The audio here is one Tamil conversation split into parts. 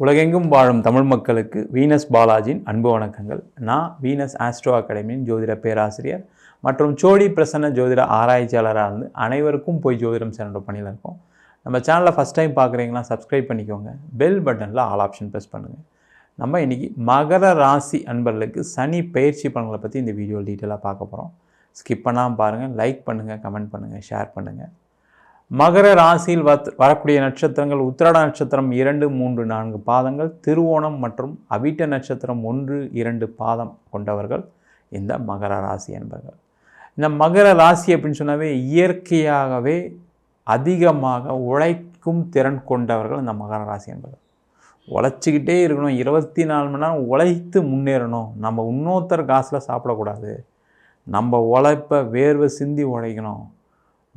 உலகெங்கும் வாழும் தமிழ் மக்களுக்கு வீனஸ் பாலாஜியின் அன்பு வணக்கங்கள். நான் வீனஸ் ஆஸ்ட்ரோ அகாடமியின் ஜோதிட பேராசிரியர் மற்றும் சோடி பிரசன்ன ஜோதிட ஆராய்ச்சியாளராக இருந்து அனைவருக்கும் போய் ஜோதிடம் சென்ற பணியில் இருக்கோம். நம்ம சேனலில் ஃபஸ்ட் டைம் பார்க்குறீங்களா சப்ஸ்கிரைப் பண்ணிக்கோங்க. பெல் பட்டனில் ஆல் ஆப்ஷன் ப்ரெஸ் பண்ணுங்கள் நம்ம இன்றைக்கி மகர ராசி அன்பர்களுக்கு சனி பயிற்சி பலன்களை பற்றி இந்த வீடியோ டீட்டெயிலாக பார்க்க போகிறோம் ஸ்கிப் பண்ணாமல் பாருங்கள் லைக் பண்ணுங்கள் கமெண்ட் பண்ணுங்கள் ஷேர் பண்ணுங்கள் மகர ராசியில் வத் வரக்கூடிய நட்சத்திரங்கள் உத்திராட நட்சத்திரம் இரண்டு மூன்று நான்கு பாதங்கள் திருவோணம் மற்றும் அவிட்ட நட்சத்திரம் ஒன்று இரண்டு பாதம் கொண்டவர்கள் இந்த மகர ராசி என்பர்கள். இந்த மகர ராசி அப்படின்னு சொன்னாவே இயற்கையாகவே அதிகமாக உழைக்கும் திறன் கொண்டவர்கள் இந்த மகர ராசி என்பர்கள். உழைச்சிக்கிட்டே இருக்கணும் இருபத்தி நாலு மணி நேரம் உழைத்து முன்னேறணும். நம்ம இன்னொருத்தர் காசில் சாப்பிடக்கூடாது. நம்ம உழைப்பை வேர்வை சிந்தி உழைக்கணும்.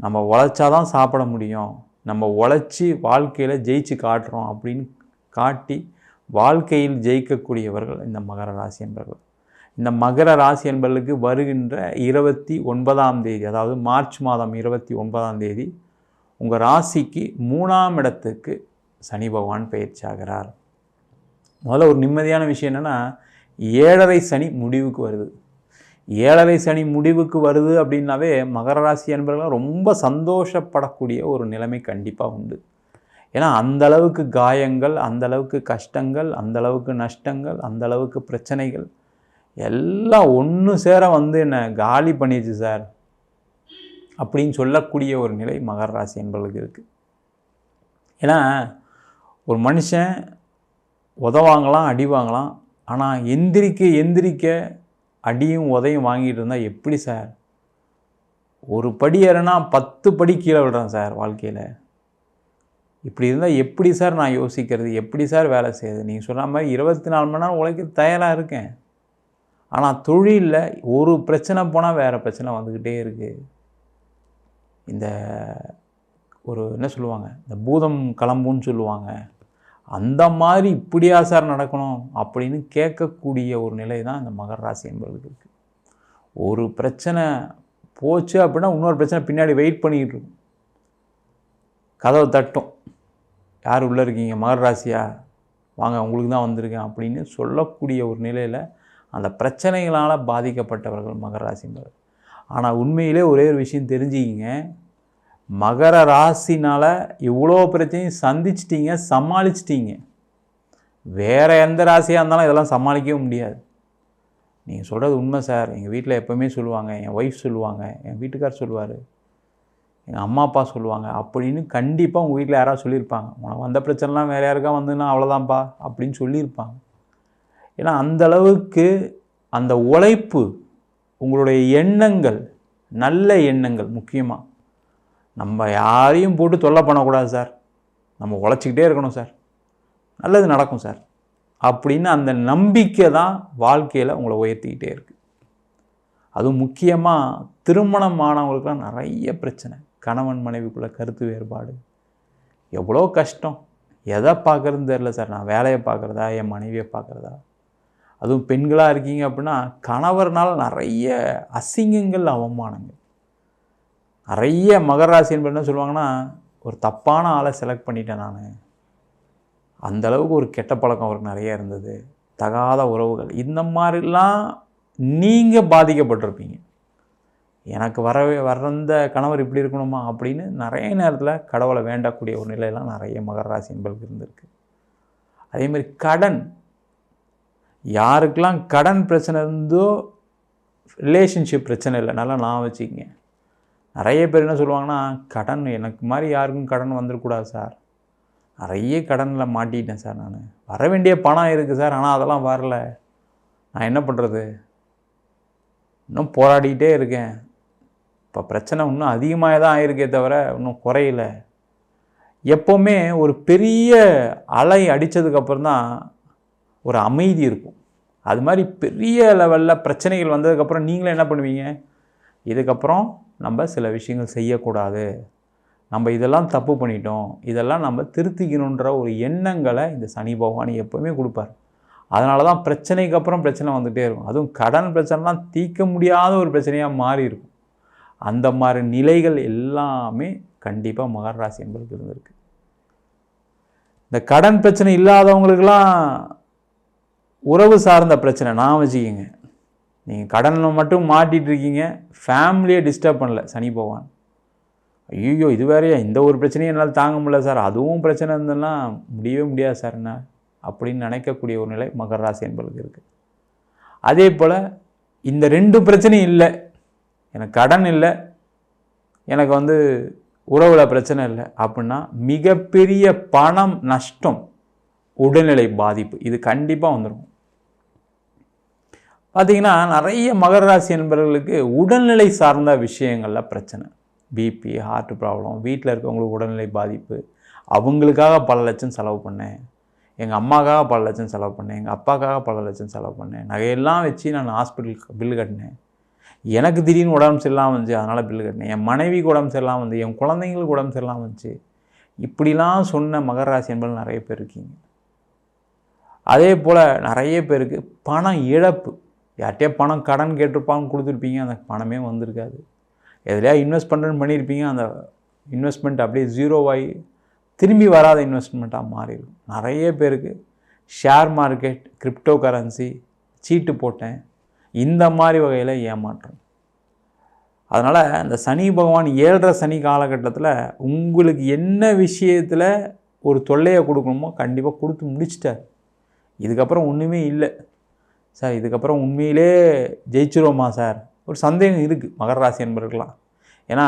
நம்ம உழைச்சாதான் சாப்பிட முடியும். நம்ம உழைச்சி வாழ்க்கையில் ஜெயிச்சு காட்டுறோம் அப்படின்னு காட்டி வாழ்க்கையில் ஜெயிக்கக்கூடியவர்கள் இந்த மகர ராசி என்பவர்கள் இந்த மகர ராசி என்பவர்களுக்கு வருகின்ற இருபத்தி ஒன்பதாம் தேதி அதாவது மார்ச் மாதம் இருபத்தி ஒன்பதாம் தேதி உங்கள் ராசிக்கு மூணாம் இடத்துக்கு சனி பகவான் பயிற்சி ஆகிறார். முதல்ல ஒரு நிம்மதியான விஷயம் என்னென்னா ஏழரை சனி முடிவுக்கு வருது. ஏழரை சனி முடிவுக்கு வருது அப்படின்னாவே மகர ராசி அன்பர்கள் ரொம்ப சந்தோஷப்படக்கூடிய ஒரு நிலைமை கண்டிப்பாக உண்டு. ஏன்னா அந்த அளவுக்கு காயங்கள் அந்த அளவுக்கு கஷ்டங்கள் அந்த அளவுக்கு நஷ்டங்கள் அந்த அளவுக்கு பிரச்சனைகள் எல்லாம் ஒன்று சேர வந்து என்னை காலி பண்ணிடுச்சு சார் அப்படின்னு சொல்லக்கூடிய ஒரு நிலை மகர ராசி என்பவர்களுக்கு இருக்குது ஏன்னா ஒரு மனுஷன் உதவாங்களாம் அடிவாங்களாம் ஆனால் எந்திரிக்க எந்திரிக்க அடியும் உதையும் வாங்கிட்டு இருந்தால் எப்படி சார்? ஒரு படி ஏறனா பத்து படி கீழே விடுறேன் சார் வாழ்க்கையில். இப்படி இருந்தால் எப்படி சார் நான் யோசிக்கிறது? எப்படி சார் வேலை செய்யுது? நீங்கள் சொன்ன மாதிரி இருபத்தி நாலு மணி நேரம் உழைக்க தயாராக இருக்கேன். ஆனால் தொழிலில் ஒரு பிரச்சனை போனால் வேறு பிரச்சனை வந்துக்கிட்டே இருக்குது இந்த ஒரு என்ன சொல்லுவாங்க? இந்த பூதம் கிளம்புன்னு சொல்லுவாங்க. அந்த மாதிரி இப்படியா சார் நடக்கணும் அப்படின்னு கேட்கக்கூடிய ஒரு நிலை தான் இந்த மகர ராசி என்பவர்களுக்கு இருக்குது ஒரு பிரச்சனை போச்சு அப்படின்னா இன்னொரு பிரச்சனை பின்னாடி வெயிட் பண்ணிக்கிட்டு இருக்கும். கதவை தட்டும். யார் உள்ளே இருக்கீங்க? மகர ராசியா? வாங்க உங்களுக்கு தான் வந்திருக்கேன் அப்படின்னு சொல்லக்கூடிய ஒரு நிலையில் அந்த பிரச்சனைகளால் பாதிக்கப்பட்டவர்கள் மகர ராசி ஆனால் உண்மையிலே ஒரே ஒரு விஷயம் தெரிஞ்சுக்கிங்க. மகர ராசினால் இவ்வளோ பிரச்சனையும் சந்திச்சிட்டிங்க சமாளிச்சிட்டிங்க. வேறு எந்த ராசியாக இருந்தாலும் இதெல்லாம் சமாளிக்கவே முடியாது. நீங்கள் சொல்கிறது உண்மை சார். எங்கள் வீட்டில் எப்போவுமே சொல்லுவாங்க என் ஒய்ஃப் சொல்லுவாங்க என் வீட்டுக்கார் சொல்லுவார் எங்கள் அம்மா அப்பா சொல்லுவாங்க அப்படின்னு கண்டிப்பாக உங்கள் வீட்டில் யாராவது சொல்லியிருப்பாங்க. உனக்கு வந்த பிரச்சனைலாம் வேறு யாருக்கா வந்துன்னா அவ்வளோதான்ப்பா அப்படின்னு சொல்லியிருப்பாங்க. ஏன்னா அந்த அளவுக்கு அந்த உழைப்பு உங்களுடைய எண்ணங்கள் நல்ல எண்ணங்கள் முக்கியமாக நம்ம யாரையும் போட்டு தொல்லை பண்ணக்கூடாது சார். நம்ம உழைச்சிக்கிட்டே இருக்கணும் சார். நல்லது நடக்கும் சார். அப்படின்னு அந்த நம்பிக்கை தான் வாழ்க்கையில் உங்களை உயர்த்திக்கிட்டே இருக்குது அதுவும் முக்கியமாக திருமணம் ஆனவங்களுக்குலாம் நிறைய பிரச்சனை. கணவன் மனைவிக்குள்ளே கருத்து வேறுபாடு. எவ்வளோ கஷ்டம். எதை பார்க்குறதுன்னு தெரில சார். நான் வேலையை பார்க்குறதா? என் மனைவியை பார்க்குறதா? அதுவும் பெண்களாக இருக்கீங்க அப்படின்னா கணவர்னால் நிறைய அசிங்கங்கள் அவமானங்கள். நிறைய மகர ராசி என்பது என்ன சொல்லுவாங்கன்னா ஒரு தப்பான ஆளை செலக்ட் பண்ணிட்டேன் நான். அந்த அளவுக்கு ஒரு கெட்ட பழக்கம் அவருக்கு நிறைய இருந்தது. தகாத உறவுகள். இந்த மாதிரிலாம் நீங்கள் பாதிக்கப்பட்டிருப்பீங்க. எனக்கு வரவே வர்றந்த கணவர் இப்படி இருக்கணுமா அப்படின்னு நிறைய நேரத்தில் கடவுளை வேண்டக்கூடிய ஒரு நிலையெல்லாம் நிறைய மகர ராசி என்பதுக்கு இருந்திருக்கு அதேமாதிரி கடன். யாருக்கெல்லாம் கடன் பிரச்சனை இருந்தோ ரிலேஷன்ஷிப் பிரச்சனை இல்லை. நல்லா நான் வச்சுக்கிங்க. நிறைய பேர் என்ன சொல்லுவாங்கன்னா கடன் எனக்கு மாதிரி யாருக்கும் கடன் வந்துடக்கூடாது சார். நிறைய கடனில் மாட்டிட்டேன் சார் நான். வர வேண்டிய பணம் இருக்குது சார் ஆனால் அதெல்லாம் வரல. நான் என்ன பண்ணுறது இன்னும் போராடிக்கிட்டே இருக்கேன். இப்போ பிரச்சனை இன்னும் அதிகமாக தான் ஆயிருக்கே தவிர இன்னும் குறையில. எப்போவுமே ஒரு பெரிய அலை அடித்ததுக்கப்புறம் தான் ஒரு அமைதி இருக்கும். அது மாதிரி பெரிய லெவலில் பிரச்சனைகள் வந்ததுக்கப்புறம் நீங்களே என்ன பண்ணுவீங்க? இதுக்கப்புறம் நம்ம சில விஷயங்கள் செய்யக்கூடாது. நம்ம இதெல்லாம் தப்பு பண்ணிட்டோம். இதெல்லாம் நம்ம திருத்திக்கணுன்ற ஒரு எண்ணங்களை இந்த சனி பகவான் எப்போவுமே கொடுப்பார். அதனால தான் பிரச்சனைக்கு அப்புறம் பிரச்சனை வந்துகிட்டே இருக்கும். அதுவும் கடன் பிரச்சனைலாம் தீர்க்க முடியாத ஒரு பிரச்சனையாக மாறி இருக்கும். அந்த மாதிரி நிலைகள் எல்லாமே கண்டிப்பாக மகர ராசி என்பதுக்கு இருந்திருக்கு. இந்த கடன் பிரச்சனை இல்லாதவங்களுக்கெல்லாம் உறவு சார்ந்த பிரச்சனை நான் வச்சுக்கிங்க. நீங்கள் கடனில் மட்டும் மாட்டிட்டு இருக்கீங்க ஃபேமிலியை டிஸ்டர்ப் பண்ணல சனி பகவான். ஐயோ இது வேறையா? இந்த ஒரு பிரச்சனையும் என்னால் தாங்க முடியல சார். அதுவும் பிரச்சனை இருந்ததுன்னா முடியவே முடியாது சார் என்ன? அப்படின்னு நினைக்கக்கூடிய ஒரு நிலை மகர ராசி என்பதுக்கு இருக்குது அதே போல் இந்த ரெண்டு பிரச்சனையும் இல்லை. எனக்கு கடன் இல்லை. எனக்கு வந்து உறவில் பிரச்சனை இல்லை. அப்படின்னா மிகப்பெரிய பணம் நஷ்டம் உடல்நிலை பாதிப்பு. இது கண்டிப்பாக வந்துடும் பார்த்திங்கன்னா நிறைய மகர ராசி என்பவர்களுக்கு உடல்நிலை சார்ந்த விஷயங்களில் பிரச்சனை. பிபி ஹார்ட் ப்ராப்ளம் வீட்டில் இருக்கவங்களுக்கு உடல்நிலை பாதிப்பு. அவங்களுக்காக பல லட்சம் செலவு பண்ணேன். எங்கள் அம்மாக்காக பல லட்சம் செலவு பண்ணேன். எங்கள் அப்பாக்காக பல லட்சம் செலவு பண்ணேன். நகையெல்லாம் வச்சு நான் ஹாஸ்பிட்டலுக்கு பில்லு கட்டினேன். எனக்கு திடீர்னு உடம்பு சரியில்லாமல் வந்துச்சு அதனால் பில்லு கட்டினேன். என் மனைவிக்கு உடம்பு சரியில்லாமல் வந்து என் குழந்தைங்களுக்கு உடம்பு சரியில்லாமல் வந்துச்சு இப்படிலாம் சொன்ன மகர ராசி என்பது நிறைய பேர் இருக்கீங்க. அதே போல் நிறைய பேருக்கு பணம் இழப்பு. யார்கிட்டயே பணம் கடன் கேட்டிருப்பாங்க கொடுத்துருப்பீங்க அந்த பணமே வந்திருக்காது. எதுலையா இன்வெஸ்ட் பண்ணுறேன்னு பண்ணியிருப்பீங்க அந்த இன்வெஸ்ட்மெண்ட் அப்படியே ஜீரோவாகி திரும்பி வராத இன்வெஸ்ட்மெண்ட்டாக மாறிடும். நிறைய பேருக்கு ஷேர் மார்க்கெட் கிரிப்டோ கரன்சி சீட்டு போட்டேன். இந்த மாதிரி வகையில் ஏமாற்றம். அதனால் இந்த சனி பகவான் ஏழரை சனி காலகட்டத்தில் உங்களுக்கு என்ன விஷயத்தில் ஒரு தொல்லையை கொடுக்கணுமோ கண்டிப்பாக கொடுத்து முடிச்சிட்டார். இதுக்கப்புறம் ஒன்றுமே இல்லை. சார் இதுக்கப்புறம் உண்மையிலே ஜெயிச்சிருவோமா சார்? ஒரு சந்தேகம் இருக்குது மகர ராசி என்பவர்களாம் ஏன்னா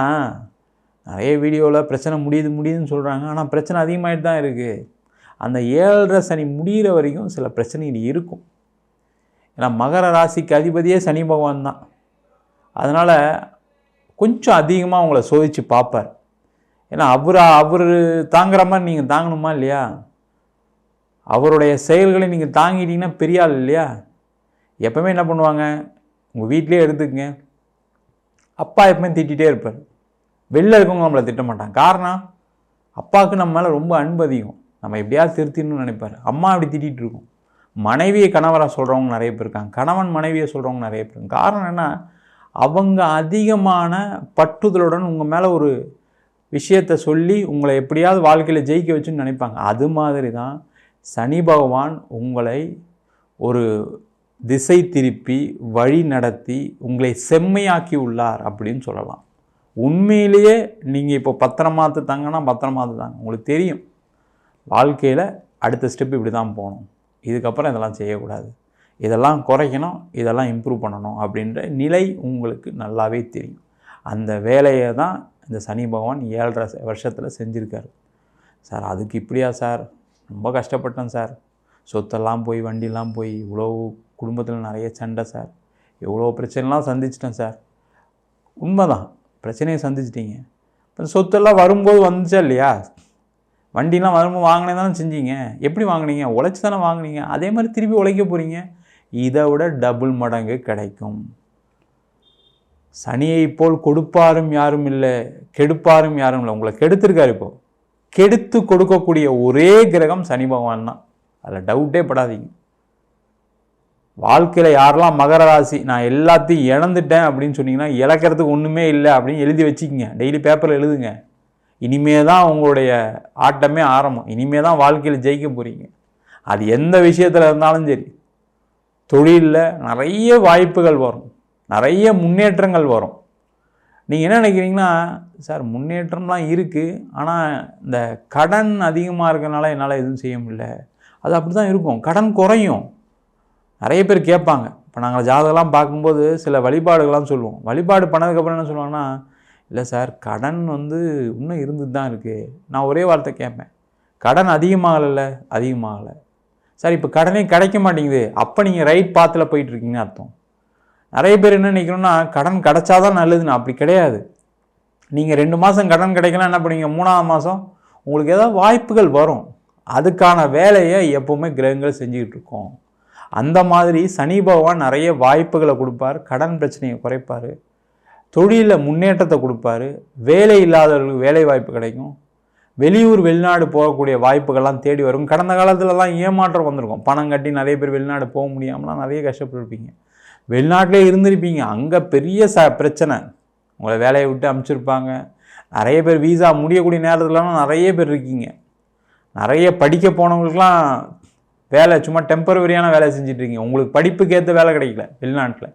நிறைய வீடியோவில் பிரச்சனை முடியுது முடியுதுன்னு சொல்கிறாங்க ஆனால் பிரச்சனை அதிகமாகிட்டு தான் இருக்குது அந்த ஏழரை சனி முடிகிற வரைக்கும் சில பிரச்சனைகள் இருக்கும். ஏன்னா மகர ராசிக்கு அதிபதியே சனி பகவான் தான். அதனால் கொஞ்சம் அதிகமாக உங்களை சோதித்து பார்ப்பார். ஏன்னா அவர் அவர் தாங்குற மாதிரி நீங்கள் தாங்கணுமா இல்லையா? அவருடைய செயல்களை நீங்கள் தாங்கிட்டீங்கன்னா பெரிய ஆள் இல்லையா? எப்பவுமே என்ன பண்ணுவாங்க? உங்கள் வீட்லேயே எடுத்துக்கங்க. அப்பா எப்பவுமே திட்டிகிட்டே இருப்பார். வெளில இருக்கவங்க நம்மளை திட்ட மாட்டாங்க. காரணம் அப்பாவுக்கு நம்ம மேலே ரொம்ப அன்பு அதிகம். நம்ம எப்படியாவது திருத்திடணும்னு நினைப்பார். அம்மா அப்படி திட்டிகிட்டு இருக்கும். மனைவியை கணவராக சொல்கிறவங்க நிறைய பேர் இருக்காங்க. கணவன் மனைவியை சொல்கிறவங்க நிறைய பேர் இருக்காங்க. காரணம் என்ன? அவங்க அதிகமான பட்டுதலுடன் உங்கள் மேலே ஒரு விஷயத்தை சொல்லி உங்களை எப்படியாவது வாழ்க்கையில் ஜெயிக்க வச்சுன்னு நினைப்பாங்க. அது மாதிரி தான் சனி பகவான் உங்களை ஒரு திசை திருப்பி வழி நடத்தி உங்களை செம்மையாக்கி உள்ளார் அப்படின்னு சொல்லலாம். உண்மையிலேயே நீங்கள் இப்போ பத்திரமாத்து தாங்கன்னா பத்திரமாத்து தாங்க. உங்களுக்கு தெரியும். வாழ்க்கையில் அடுத்த ஸ்டெப் இப்படி தான் போகணும். இதுக்கப்புறம் இதெல்லாம் செய்யக்கூடாது. இதெல்லாம் குறைக்கணும் இதெல்லாம் இம்ப்ரூவ் பண்ணணும் அப்படின்ற நிலை உங்களுக்கு நல்லாவே தெரியும். அந்த வேலையை தான் இந்த சனி பகவான் ஏழரை வருஷத்தில் செஞ்சுருக்காரு. சார் அதுக்கு இப்படியா சார்? ரொம்ப கஷ்டப்பட்டேன் சார். சொத்தெல்லாம் போய் வண்டிலாம் போய் இவ்வளோ குடும்பத்தில் நிறைய சண்டை சார். எவ்வளோ பிரச்சனைலாம் சந்திச்சிட்டேன் சார். உண்மைதான். பிரச்சனையை சந்திச்சிட்டீங்க. இப்போ சொத்தெல்லாம் வரும்போது வந்துச்சா இல்லையா? வண்டிலாம் வரும்போது வாங்கினே தானே செஞ்சீங்க. எப்படி வாங்குனீங்க? உழைச்சி தானே வாங்குனீங்க. அதே மாதிரி திருப்பி உழைக்க போகிறீங்க இதை விட டபுள் மடங்கு கிடைக்கும். சனியை போல் கொடுப்பாரும் யாரும் இல்லை கெடுப்பாரும் யாரும் இல்லை. உங்களை கெடுத்திருக்காரு இப்போது கெடுத்து கொடுக்கக்கூடிய ஒரே கிரகம் சனி பகவான் தான். அதில் டவுட்டே படாதீங்க. வாழ்க்கையில் யாரெல்லாம் மகர ராசி நான் எல்லாத்தையும் இழந்துட்டேன் அப்படின்னு சொன்னீங்கன்னா இழக்கிறதுக்கு ஒன்றுமே இல்லை அப்படின்னு எழுதி வச்சுக்கிங்க. டெய்லி பேப்பரில் எழுதுங்க. இனிமே தான் உங்களுடைய ஆட்டமே ஆரம்பம். இனிமே தான் வாழ்க்கையில் ஜெயிக்க போகிறீங்க அது எந்த விஷயத்தில் இருந்தாலும் சரி. தொழிலில் நிறைய வாய்ப்புகள் வரும். நிறைய முன்னேற்றங்கள் வரும். நீங்கள் என்ன நினைக்கிறீங்கன்னா சார் முன்னேற்றம்லாம் இருக்குது ஆனால் இந்த கடன் அதிகமாக இருக்கிறனால என்னால் எதுவும் செய்ய முடியல. அது அப்படி தான் இருக்கும். கடன் குறையும். நிறைய பேர் கேட்பாங்க. இப்போ நாங்கள் ஜாதகம்லாம் பார்க்கும்போது சில வழிபாடுகள்லாம் சொல்லுவோம். வழிபாடு பண்ணதுக்கப்புறம் என்ன சொல்லுவாங்கன்னா இல்லை சார் கடன் வந்து இன்னும் இருந்துட்டு தான் இருக்குது நான் ஒரே வார்த்தை கேட்பேன். கடன் அதிகமாகலை அதிகமாகலை. சார் இப்போ கடனே கிடைக்க மாட்டேங்குது. அப்போ நீங்கள் ரைட் பாத்தில் போயிட்டுருக்கீங்கன்னு அர்த்தம். நிறைய பேர் என்ன நினைக்கணும்னா கடன் கிடைச்சாதான் நல்லதுன்னு. அப்படி கிடையாது. நீங்கள் ரெண்டு மாதம் கடன் கிடைக்கலாம் என்ன பண்ணுவீங்க? மூணாவது மாதம் உங்களுக்கு ஏதாவது வாய்ப்புகள் வரும். அதுக்கான வேலையை எப்போவுமே கிரகங்கள் செஞ்சுக்கிட்டு இருக்கோம். அந்த மாதிரி சனி பகவான் நிறைய வாய்ப்புகளை கொடுப்பார் கடன் பிரச்சனையை குறைப்பார் தொழிலில் முன்னேற்றத்தை கொடுப்பாரு வேலை இல்லாதவர்களுக்கு வேலை வாய்ப்பு கிடைக்கும் வெளியூர் வெளிநாடு போகக்கூடிய வாய்ப்புகள்லாம் தேடி வரும். கடந்த காலத்துலலாம் ஏமாற்றம் வந்திருக்கும். பணம் கட்டி நிறைய பேர் வெளிநாடு போக முடியாமலாம் நிறைய கஷ்டப்பட்டுருப்பீங்க. வெளிநாட்டிலே இருந்திருப்பீங்க. அங்கே பெரிய ச பிரச்சனை. உங்களை வேலையை விட்டு அமுச்சிருப்பாங்க. நிறைய பேர் வீசா முடியக்கூடிய நேரத்துலலாம் நிறைய பேர் இருக்கீங்க. நிறைய படிக்க போனவங்களுக்குலாம் வேலை சும்மா டெம்பரவரியான வேலை செஞ்சுட்டு இருக்கீங்க உங்களுக்கு படிப்புக்கு ஏற்ற வேலை கிடைக்கல வெளிநாட்டில்.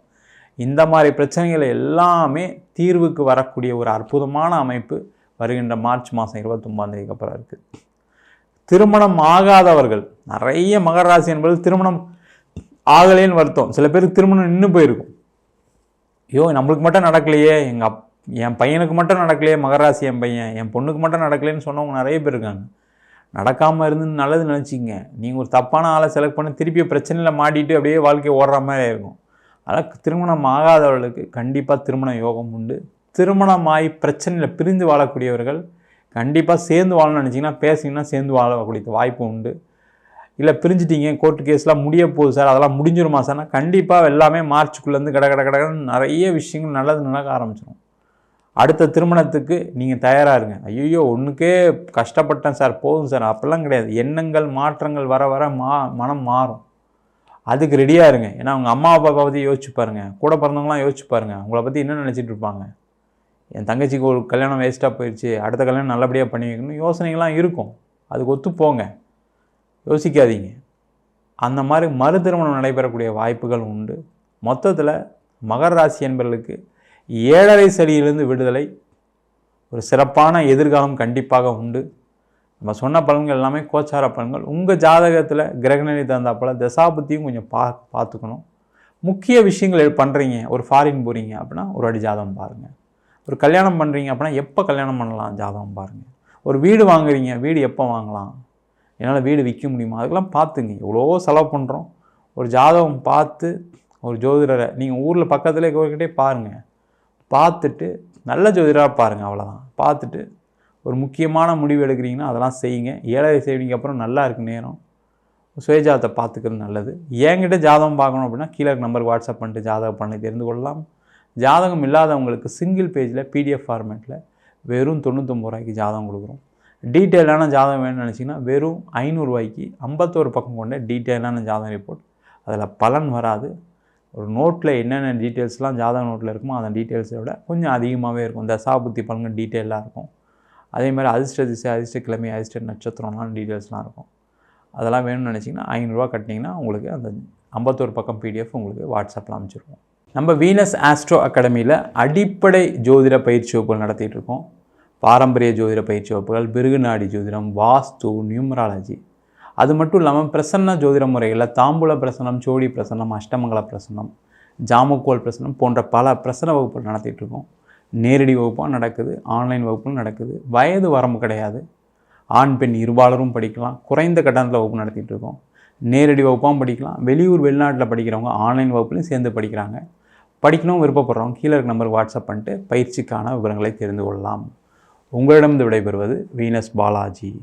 இந்த மாதிரி பிரச்சனைகள் எல்லாமே தீர்வுக்கு வரக்கூடிய ஒரு அற்புதமான அமைப்பு வருகின்ற மார்ச் மாதம் இருபத்தொம்பதாந்தேதிக்கு அப்புறம் இருக்குது திருமணம் ஆகாதவர்கள் நிறைய மகர ராசி என்பது திருமணம் ஆகலேன்னு வருத்தம். சில பேருக்கு திருமணம் நின்று போயிருக்கும். ஐயோ நம்மளுக்கு மட்டும் நடக்கலையே எங்கள் அப் என் பையனுக்கு மட்டும் நடக்கலையே மகராசி என் பையன் என் பொண்ணுக்கு மட்டும் நடக்கலைன்னு சொன்னவங்க நிறைய பேர் இருக்காங்க. நடக்காமல் இருந்து நல்லது நினச்சிங்க நீங்கள் ஒரு தப்பான ஆளை செலக்ட் பண்ணி திருப்பி பிரச்சனையில் மாட்டிட்டு அப்படியே வாழ்க்கை ஓடுற மாதிரி இருக்கும் அதனால் திருமணம் ஆகாதவர்களுக்கு கண்டிப்பாக திருமண யோகம் உண்டு. திருமணமாகி பிரச்சனையில் பிரிந்து வாழக்கூடியவர்கள் கண்டிப்பாக சேர்ந்து வாழணும்னு நினச்சிங்கன்னா பேசிங்கன்னா சேர்ந்து வாழக்கூடிய வாய்ப்பு உண்டு. இல்லை பிரிஞ்சிட்டிங்க கோர்ட்டு கேஸ்லாம் முடிய போகுது சார் அதெல்லாம் முடிஞ்சிருமா சார்னா கண்டிப்பாக எல்லாமே மார்ச்சுக்குள்ளேருந்து கட கட கடன்னு நிறைய விஷயங்கள் நல்லது நடக்க ஆரம்பிச்சிடும் அடுத்த திருமணத்துக்கு நீங்கள் தயாராக இருங்க ஐயோ ஒன்றுக்கே கஷ்டப்பட்டேன் சார் போதும் சார் அப்படிலாம் கிடையாது. எண்ணங்கள் மாற்றங்கள் வர வர மா மனம் மாறும். அதுக்கு ரெடியாக இருங்க. ஏன்னா அவங்க அம்மா அப்பா பற்றி யோசிச்சு பாருங்கள் கூட பிறந்தவங்களாம் யோசிச்சு பாருங்கள் உங்களை பற்றி என்ன நினச்சிட்டு இருப்பாங்க? என் தங்கச்சிக்கு ஒரு கல்யாணம் வேஸ்ட்டாக போயிடுச்சு அடுத்த கல்யாணம் நல்லபடியாக பண்ணி வைக்கணும் யோசனைகள்லாம் இருக்கும். அதுக்கு ஒத்து போங்க. யோசிக்காதீங்க. அந்த மாதிரி மறு திருமணம் நடைபெறக்கூடிய வாய்ப்புகள் உண்டு. மொத்தத்தில் மகர ராசி என்பவர்களுக்கு ஏழரை சனியிலிருந்து விடுதலை ஒரு சிறப்பான எதிர்காலம் கண்டிப்பாக உண்டு. நம்ம சொன்ன பலன்கள் எல்லாமே கோச்சார பலன்கள். உங்கள் ஜாதகத்தில் கிரகநிலை தந்தாப்போல் தசாபத்தியும் கொஞ்சம் பா பார்த்துக்கணும். முக்கிய விஷயங்கள் பண்ணுறீங்க ஒரு ஃபாரின் போகிறீங்க அப்படின்னா ஒரு அடி ஜாதகம் பாருங்கள் ஒரு கல்யாணம் பண்ணுறீங்க அப்படின்னா எப்போ கல்யாணம் பண்ணலாம்? ஜாதகம் பாருங்கள் ஒரு வீடு வாங்குறீங்க வீடு எப்போ வாங்கலாம்? என்னால் வீடு விற்க முடியுமா? அதுக்கெல்லாம் பார்த்துங்க. எவ்வளோ செலவு பண்ணுறோம் ஒரு ஜாதகம் பார்த்து ஒரு ஜோதிடரை நீங்கள் ஊரில் பக்கத்தில் இருக்கவர்கிட்டே பாருங்கள் பார்த்துட்டு நல்ல ஜோதிடராக பாருங்கள் அவ்வளோதான் பார்த்துட்டு ஒரு முக்கியமான முடிவு எடுக்கிறீங்கன்னா அதெல்லாம் செய்யுங்க. ஏழரை செய்வீங்க அப்புறம் நல்லா இருக்கு நேரம். சுயஜாதத்தை பார்த்துக்கிறது நல்லது. என்கிட்ட ஜாதகம் பார்க்கணும் அப்படின்னா கீழே நம்பருக்கு வாட்ஸ்அப் பண்ணிட்டு ஜாதகம் பண்ணி தெரிந்து கொள்ளலாம். ஜாதகம் இல்லாதவங்களுக்கு சிங்கிள் பேஜில் பிடிஎஃப் ஃபார்மேட்டில் வெறும் தொண்ணூத்தொம்பது ரூபாய்க்கு ஜாதகம் கொடுக்குறோம். டீட்டெயிலான ஜாதகம் வேணும்னு நினச்சிங்கன்னா வெறும் ஐநூறுரூவாய்க்கு ஐம்பத்தோரு பக்கம் கொண்ட டீட்டெயிலான ஜாதகம் ரிப்போர்ட் அதில் பலன் வராது. ஒரு நோட்டில் என்னென்ன டீட்டெயில்ஸ்லாம் ஜாதக நோட்டில் இருக்குமோ அந்த டீட்டெயில்ஸை விட கொஞ்சம் அதிகமாகவே இருக்கும். தசாபுத்தி பலன்கள் டீட்டெயிலாக இருக்கும். அதே மாதிரி அதிர்ஷ்ட திசை அதிர்ஷ்ட கிழமை அதிர்ஷ்ட நட்சத்திரம்லாம் டீட்டெயில்ஸ்லாம் இருக்கும். அதெல்லாம் வேணும்னு நினச்சிங்கன்னா ஐநூறுரூவா கட்டினீங்கன்னா உங்களுக்கு அந்த ஐம்பத்தோரு பக்கம் பிடிஎஃப் உங்களுக்கு வாட்ஸ்அப்பில் அமைச்சிருக்கோம் நம்ம வீனஸ் ஆஸ்ட்ரோ அகாடமியில் அடிப்படை ஜோதிட பயிற்சி வகுப்புகள் நடத்திட்டு இருக்கோம். பாரம்பரிய ஜோதிட பயிற்சி வகுப்புகள் பிருகுநாடி ஜோதிடம் வாஸ்து நியூமராலஜி. அது மட்டும் இல்லாமல் பிரசன்ன ஜோதிட முறைகளில் தாம்பூல பிரசனம் சோழி பிரசனம் அஷ்டமங்கல பிரசனம் ஜாமக்கோல் பிரசனம் போன்ற பல பிரசன வகுப்புகள் நடத்திட்டுருக்கோம் நேரடி வகுப்பாக நடக்குது ஆன்லைன் வகுப்பும் நடக்குது. வயது வரம்பு கிடையாது. ஆண் பெண் இருபாலரும் படிக்கலாம். குறைந்த கட்டணத்தில் வகுப்பு நடத்திட்டு இருக்கோம். நேரடி வகுப்பாகவும் படிக்கலாம். வெளியூர் வெளிநாட்டில் படிக்கிறவங்க ஆன்லைன் வகுப்புலையும் சேர்ந்து படிக்கிறாங்க. படிக்கணும் விருப்பப்படுறவங்க கீழே இருக்க நம்பருக்கு வாட்ஸ்அப் பண்ணிட்டு பயிற்சிக்கான விவரங்களை தெரிந்து கொள்ளலாம். உங்களிடம் விடைபெறுவது வீனஸ் பாலாஜி.